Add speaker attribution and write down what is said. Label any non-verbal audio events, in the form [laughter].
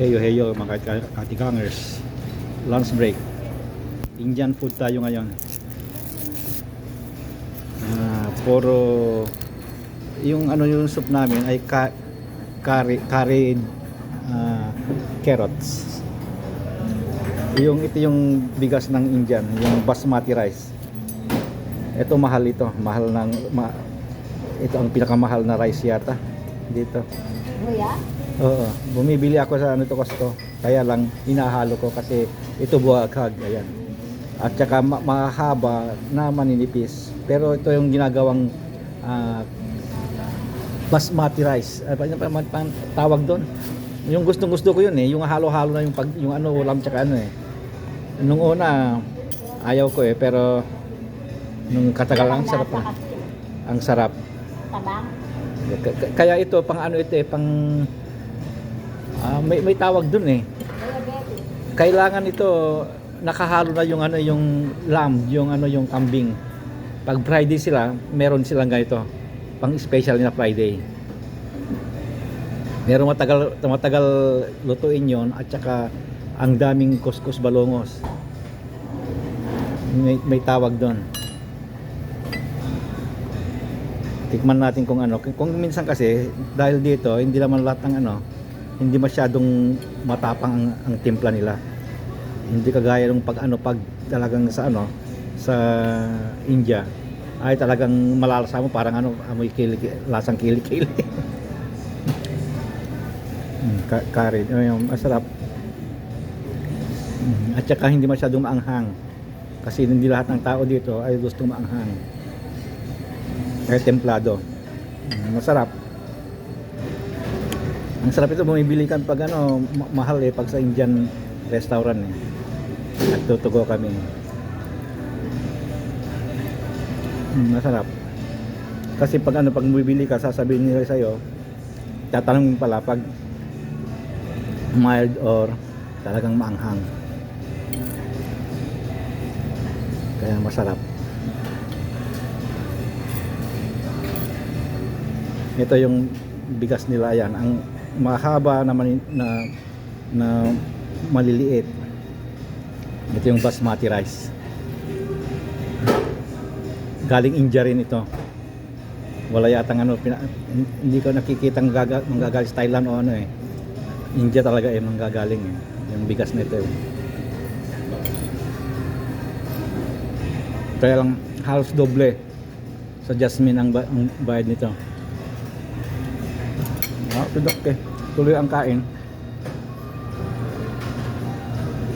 Speaker 1: Heyo heyo mga ka- katigangers. Lunch break. Indian food tayo ngayon. Ah, puro yung ano yung soup namin ay ka, curry curry ah, carrots. Yung ito yung bigas ng Indian, yung basmati rice. Ito mahal ito, mahal ng ma, ito ang pinakamahal na rice yata dito.
Speaker 2: Kuya?
Speaker 1: Oo, bumibili ako sa ano to Costco. Kaya lang hinahalo ko kasi ito buhaghag, ayan. At saka ma- mahaba na maninipis. Pero ito yung ginagawang ah, basmati rice. Ano pa pa- tawag doon? Yung gustong gusto ko yun eh, yung halo-halo na yung pag yung ano ulam tsaka ano eh. Nung una ayaw ko eh, pero nung katagal ang sarap na. Ang sarap.
Speaker 2: Tabang?
Speaker 1: Kaya ito pang ano ito eh, pang ah, may may tawag dun eh. Kailangan ito nakahalo na yung ano yung lamb, yung ano yung kambing. Pag Friday sila, meron silang ganito. Pang special na Friday. Meron matagal matagal lutuin yon at saka ang daming kuskus balongos. May, may tawag doon. Tikman natin kung ano. Kung minsan kasi dahil dito hindi naman lahat ng ano hindi masyadong matapang ang, ang timpla nila. Hindi kagaya ng pag ano pag talagang sa ano sa India ay talagang malalasa mo parang ano amoy kili, lasang kili-kili. [laughs] mm, curry, yung masarap. Mm, At saka hindi masyadong maanghang. Kasi hindi lahat ng tao dito ay gusto maanghang. Kaya templado. Mm, Masarap. Ang sarap ito bumibili kan pag ano ma- mahal eh pag sa Indian restaurant eh. At tutugo kami. Mm, masarap. Kasi pag ano pag bumibili ka sasabihin nila sa iyo tatanungin pala pag mild or talagang maanghang. Kaya masarap. Ito yung bigas nila yan. Ang mahaba na, mani- na, na maliliit. Ito yung basmati rice. Galing India rin ito. Wala yatang ano, pina, hindi ko nakikita gaga, manggagaling Thailand o ano eh. India talaga eh, manggagaling eh. Yung bigas na ito eh. Kaya lang halos doble sa Jasmine ang, ang bayad nito. Ah, tudok eh. Tuloy ang kain.